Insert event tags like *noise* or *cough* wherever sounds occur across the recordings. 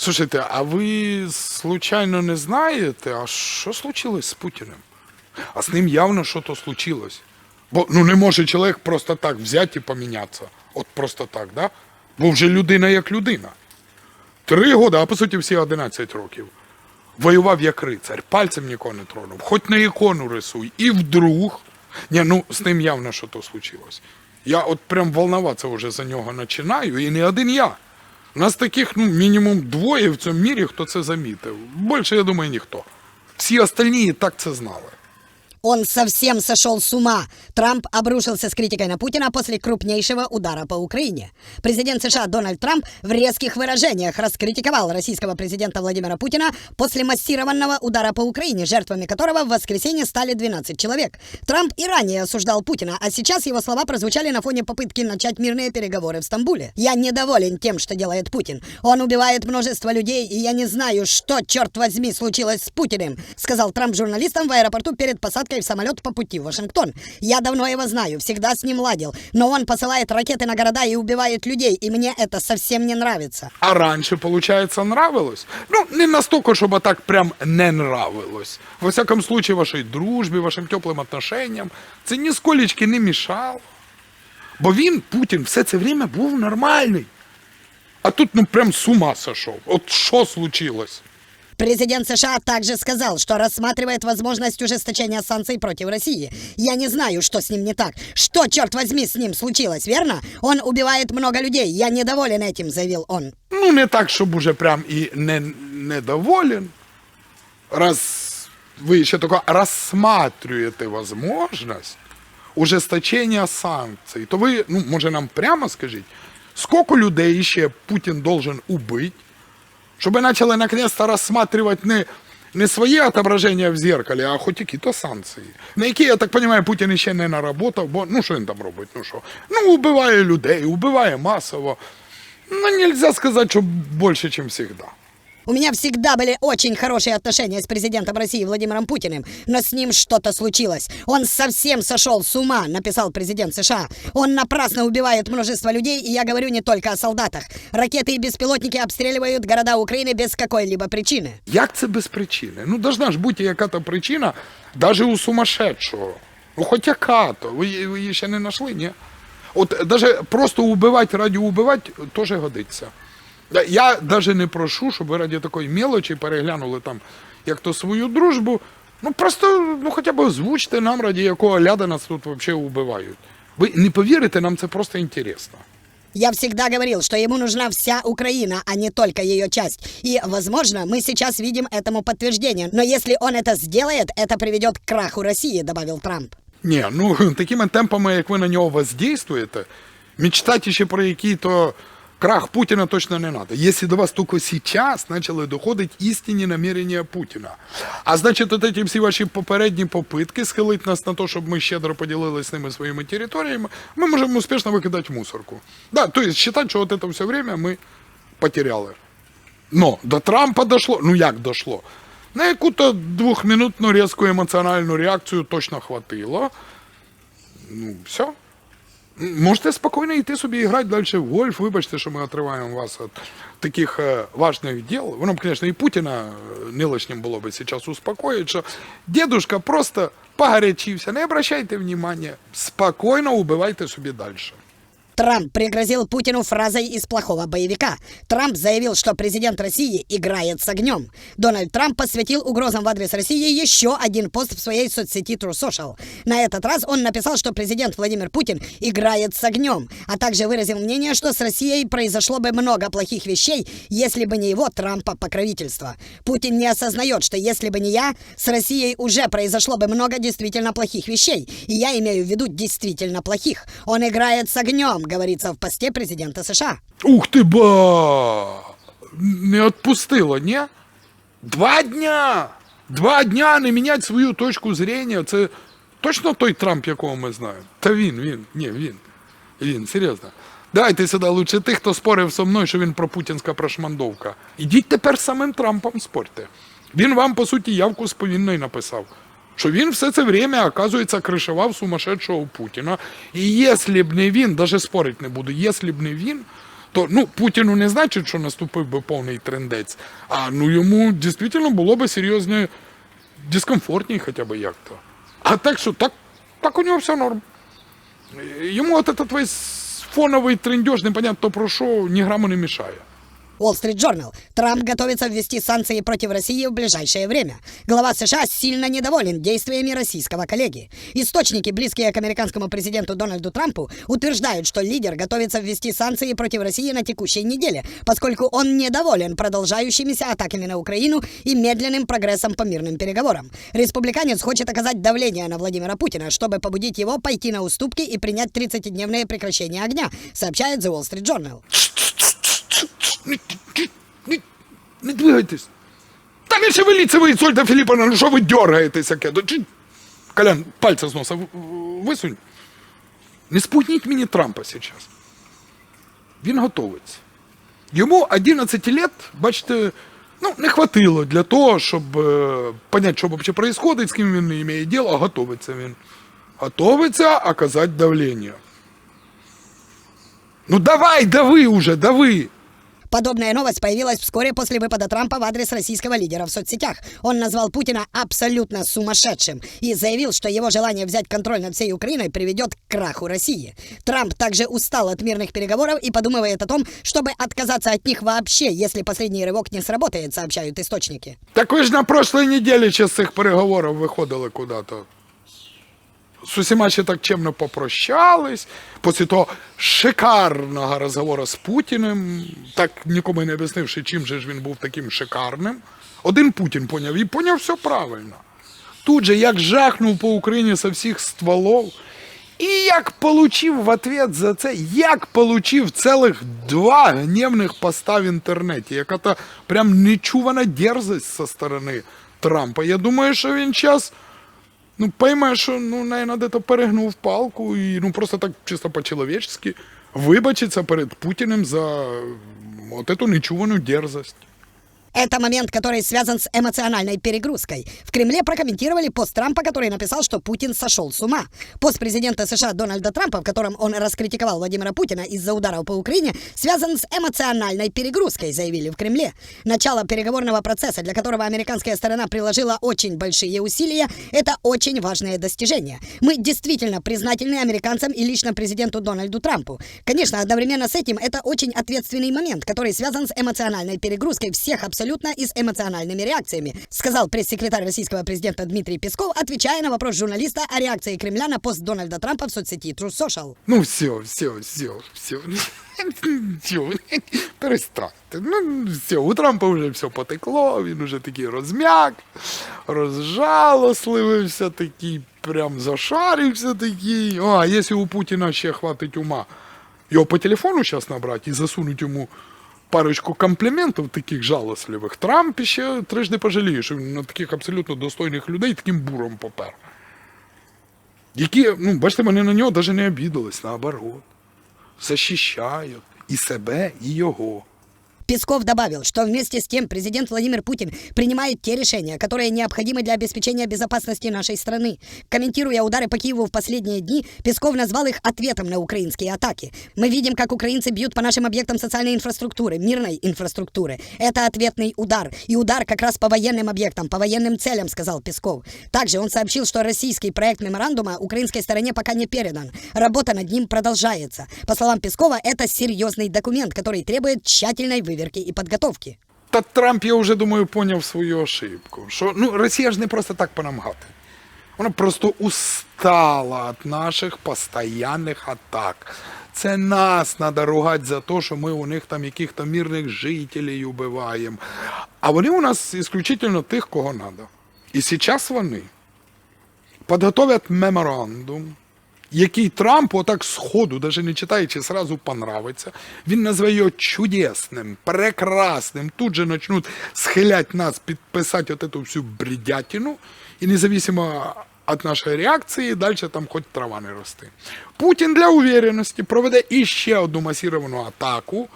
Слушайте, а ви случайно не знаєте, а що случилось з Путіним? А з ним явно щось случилось. Бо ну не може чоловік просто так взяти і помінятися. От просто так, да? Бо вже людина як людина. Три роки, а по суті всі 11 років. Воював як рицар, пальцем нікого не тронув, хоч на ікону рисуй. І вдруг. Ні, ну з ним явно що то случилось. Я от прям волноватися вже за нього починаю, і не один я. У нас таких, ну, мінімум двоє в цьому мірі, хто це замітив. Більше, я думаю, ніхто. Всі остальні і так це знали. Он совсем сошел с ума. Трамп обрушился с критикой на Путина после крупнейшего удара по Украине. Президент США Дональд Трамп в резких выражениях раскритиковал российского президента Владимира Путина после массированного удара по Украине, жертвами которого в воскресенье стали 12 человек. Трамп и ранее осуждал Путина, а сейчас его слова прозвучали на фоне попытки начать мирные переговоры в Стамбуле. «Я недоволен тем, что делает Путин. Он убивает множество людей, и я не знаю, что, черт возьми, случилось с Путиным», сказал Трамп журналистам в аэропорту перед посадкой в самолет по пути в Вашингтон. «Я давно его знаю, всегда с ним ладил, но он посылает ракеты на города и убивает людей, и мне это совсем не нравится». А раніше, виходить, нравилось? Ну, не настільки, щоб так прям не нравилось. Во всякому случае, вашій дружбі, вашим теплим отношенням. Це нісколечки не мішало. Бо він, Путін, все це время був нормальний. А тут ну прям з ума сошов. От що случилось? Президент США также сказал, что рассматривает возможность ужесточения санкций против России. Я не знаю, что с ним не так. Что, черт возьми, с ним случилось, верно? Он убивает много людей. Я недоволен этим, заявил он. Ну, не так, щоб уже прям і не, недоволен. Раз ви ще тако розсматриваєте можливість ужесточення санкцій, то ви, ну, може нам прямо скажіть, скільки людей ще Путін должен убити, щоб ви почали наконец-то розсматривати не, не своє отображення в зеркалі, а хоч які-то санкції, на які, я так розумію, Путін ще не наработав, бо ну що він там робить? Ну що? Ну, убиває людей, убиває масово. Ну, нельзя сказать, что больше, чем всегда. У меня всегда были очень хорошие отношения с президентом России Владимиром Путиным, но с ним что-то случилось. Он совсем сошел с ума, написал президент США. Он напрасно убивает множество людей, и я говорю не только о солдатах. Ракеты и беспилотники обстреливают города Украины без какой-либо причины. Як це без причини? Ну, должна ж бути яка-то причина, навіть у сумасшедшого. Ну, хоч яка-то. Ви, її- ви її ще не знайшли, ні? От даже просто убивати раді убивати теж годиться. Да, Я навіть не прошу, щоб ви раді такої мелочі переглянули там як то свою дружбу. Ну просто ну, хоча б озвучте нам, раді якого ляда нас тут взагалі убивають. Ви не повірите, нам це просто інтересно. Я всегда говорил, что ему нужна вся Украина, а не только ее часть. И, возможно, мы сейчас видим этому подтверждение. Но если он это сделает, это приведет к краху России, добавил Трамп. Ні, ну *laughs* такими темпами, як ви на нього воздействуєте, мечтати ще про який-то крах Путіна точно не треба. Якщо до вас тільки зараз почали доходити істинні намірення Путіна. А значить, от ці всі ваші попередні попитки схилити нас на те, щоб ми щедро поділилися з ними своїми територіями, ми можемо успішно викидати в мусорку. Да, то есть считать, що от це все время ми потеряли. Но до Трампа дошло. Ну як дошло? На яку-то двохминутну різку емоціональну реакцію точно хватило. Ну, все. Можете спокійно йти собі і грати далі в гольф. Вибачте, що ми отриваємо вас від таких важливих важних діл. Воно б, звісно, і Путіна е, не лишнім було б зараз успокоїти, що дедушка просто погорячився. Не обращайте внимання, Спокійно убивайте собі далі. Трамп пригрозил Путину фразой из плохого боевика. Трамп заявил, что президент России играет с огнем. Дональд Трамп посвятил угрозам в адрес России еще один пост в своей соцсети True Social. На этот раз он написал, что президент Владимир Путин играет с огнем, а также выразил мнение, что с Россией произошло бы много плохих вещей, если бы не его Трампа покровительство. Путин не осознает, что если бы не я, с Россией уже произошло бы много действительно плохих вещей. И я имею в виду действительно плохих. Он играет с огнем, говорится в посте президента США. Ух ти ба! Не відпустило, ні? Два дня! Два дня не міняти свою точку зрення. Це точно той Трамп, якого ми знаємо. Та він, він, ні, він. Він, серйозно. Дайте сюди лучше тих, хто спорив со мною, що він пропутінська прошмандовка. Ідіть тепер з самим Трампом спорте. Він вам, по суті, явку з повинною написав. Що він все це время, оказується, кришував сумасшедшого Путіна. І якщо б не він, навіть спорити не буду, якщо б не він, то ну, Путіну не значить, що наступив би повний трендець, а ну йому дійсно було би серйозно дискомфортній хоча б як-то. А так що так, так у нього все норм. Ему вот этот весь фоновый трендеж, непонятно про что, ни грамма не мешает. Wall Street Journal. Трамп готовится ввести санкции против России в ближайшее время. Глава США сильно недоволен действиями российского коллеги. Источники, близкие к американскому президенту Дональду Трампу, утверждают, что лидер готовится ввести санкции против России на текущей неделе, поскольку он недоволен продолжающимися атаками на Украину и медленным прогрессом по мирным переговорам. Республиканец хочет оказать давление на Владимира Путина, чтобы побудить его пойти на уступки и принять 30-дневное прекращение огня, сообщает The Wall Street Journal. Не, не, не двигайтесь. Та не шевеліться ви, Сольта Філіпповна, ну що ви дергаєтеся? ке? Чи... Колян, пальця з носа в- в- висунь. Не спутніть мені Трампа зараз. Він готовиться. Йому 11 лет, бачите, ну, не хватило для того, щоб е, понять, що взагалі происходит, з ким він має діло, а готовиться він. Готовиться оказати давлення. Ну давай, дави уже, дави. Подобная новость появилась вскоре после выпада Трампа в адрес российского лидера в соцсетях. Он назвал Путина абсолютно сумасшедшим и заявил, что его желание взять контроль над всей Украиной приведет к краху России. Трамп также устал от мирных переговоров и подумывает о том, чтобы отказаться от них вообще, если последний рывок не сработает, сообщают источники. Так ви ж на прошлой неділі ще з цих переговорів виходили куди-то. З усіма ще так чемно попрощались. Після того шикарного розговору з Путіним, так нікому не об'яснивши, чим же ж він був таким шикарним. Один Путін поняв і поняв все правильно. Тут же як жахнув по Україні со всіх стволов, і як получив в ответ за це, як получив цілих два гнівних поста в інтернеті, яка то прям нечувана дерзость со сторони Трампа. Я думаю, що він час ну, пойме, що ну, наверное, де-то перегнув палку і ну просто так чисто по-человечески вибачиться перед Путіним за от эту нечувану дерзость. Это момент, который связан с эмоциональной перегрузкой. В Кремле прокомментировали пост Трампа, который написал, что Путин сошел с ума. Пост президента США Дональда Трампа, в котором он раскритиковал Владимира Путина из-за ударов по Украине, связан с эмоциональной перегрузкой, заявили в Кремле. Начало переговорного процесса, для которого американская сторона приложила очень большие усилия, это очень важное достижение. Мы действительно признательны американцам и лично президенту Дональду Трампу. Конечно, одновременно с этим это очень ответственный момент, который связан с эмоциональной перегрузкой всех абсолютно и с эмоциональными реакциями, сказал пресс-секретарь российского президента Дмитрий Песков, отвечая на вопрос журналиста о реакции Кремля на пост Дональда Трампа в соцсети True Social. Ну, все, все, все, все. Все, перестаньте. Ну, все, у Трампа вже все потекло, він уже такий розм'як, розжалосливився такий, прям зашарився такий. О, а якщо у Путіна ще хватить ума, його по телефону зараз набрати і засунуть йому парочку компліментів таких жалосливих, Трамп ще трижди пожаліє, що він на таких абсолютно достойних людей таким буром попер. Які, ну, бачите, вони на нього навіть не обідались, наоборот. Защищають і себе, і його. Песков добавил, что вместе с тем президент Владимир Путин принимает те решения, которые необходимы для обеспечения безопасности нашей страны. Комментируя удары по Киеву в последние дни, Песков назвал их ответом на украинские атаки. Мы видим, как украинцы бьют по нашим объектам социальной инфраструктуры, мирной инфраструктуры. Это ответный удар. И удар как раз по военным объектам, по военным целям, сказал Песков. Также он сообщил, что российский проект меморандума украинской стороне пока не передан. Работа над ним продолжается. По словам Пескова, это серьезный документ, который требует тщательной выверки и подготовки. Та Трамп, я вже думаю, поняв свою ошибку. Що ну, Росія ж не просто так по нам гати. Вона просто устала від наших постоянних атак. Це нас треба ругати за те, що ми у них там яких-то мирних жителів убиваємо. А вони у нас исключительно тих, кого треба. І зараз вони підготовлять меморандум, який Трампу отак сходу, навіть не читаючи, сразу понравиться. Він назве його чудесним, прекрасним. Тут же почнуть схилять нас підписати от эту всю бредятину, і независимо від нашої реакції, далі там хоч трава не росте. Путін для уверенності проведе іще одну масіровану атаку,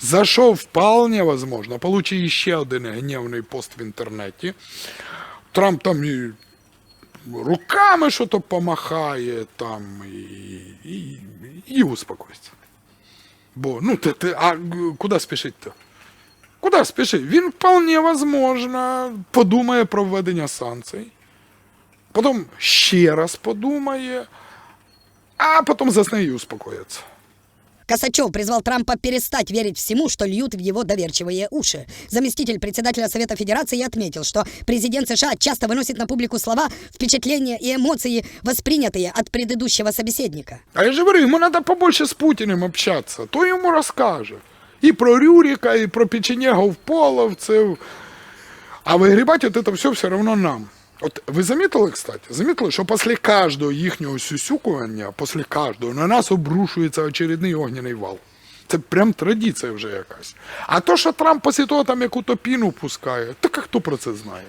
за що вполне возможно, получить іще один гнівний пост в інтернеті. Трамп там і руками що то помахає там і, і, і успокоїться. Бо, ну, ти, ти, а куди спішить-то? Куди спішить? Він вполне возможно подумає про введення санкцій, потім ще раз подумає, а потім засне і успокоїться. Косачев призвал Трампа перестать верить всему, что льют в его доверчивые уши. Заместитель председателя Совета Федерации отметил, что президент США часто выносит на публику слова, впечатления и эмоции, воспринятые от предыдущего собеседника. А я же говорю, ему надо побольше с Путиным общаться, то ему расскажет. И про Рюрика, и про печенегов половцев. А выгребать вот это все все равно нам. От ви замітили, кстати, замітили, що після кожного їхнього сюсюкування, після кожного, на нас обрушується очередний огняний вал. Це прям традиція вже якась. А то, що Трамп після того там яку-то піну пускає, так хто про це знає?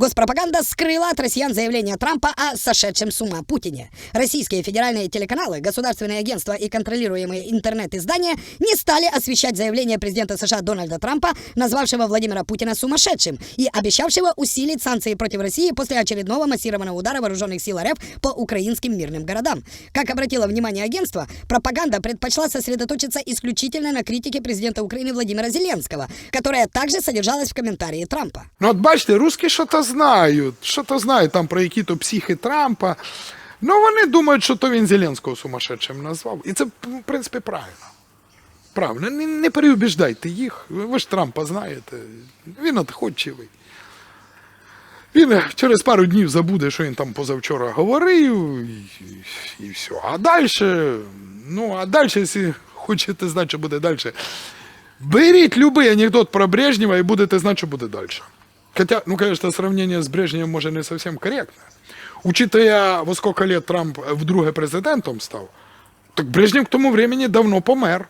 Госпропаганда скрыла от россиян заявление Трампа о сошедшем с ума Путине. Российские федеральные телеканалы, государственные агентства и контролируемые интернет-издания не стали освещать заявление президента США Дональда Трампа, назвавшего Владимира Путина сумасшедшим и обещавшего усилить санкции против России после очередного массированного удара вооруженных сил РФ по украинским мирным городам. Как обратило внимание агентство, пропаганда предпочла сосредоточиться исключительно на критике президента Украины Владимира Зеленского, которая также содержалась в комментарии Трампа. Ну, от бачите, русські що-то знають, що-то знають там про які-то психи Трампа. Ну, вони думають, що то він Зеленського сумасшедшим назвав. І це, в принципі, правильно. Правильно, не, не переубіждайте їх. Ви ж Трампа знаєте. Він отходчивий. Він через пару днів забуде, що він там позавчора говорив, і, і, все. А далі, ну, а далі, якщо хочете знати, що буде далі, Беріть любий анекдот про Брежнева і будете знати, що буде далі. Хотя, ну, конечно, сравнение с Брежневым, может, не совсем корректно. Учитывая, во сколько лет Трамп вдруге президентом став, так Брежнев к тому времени давно помер.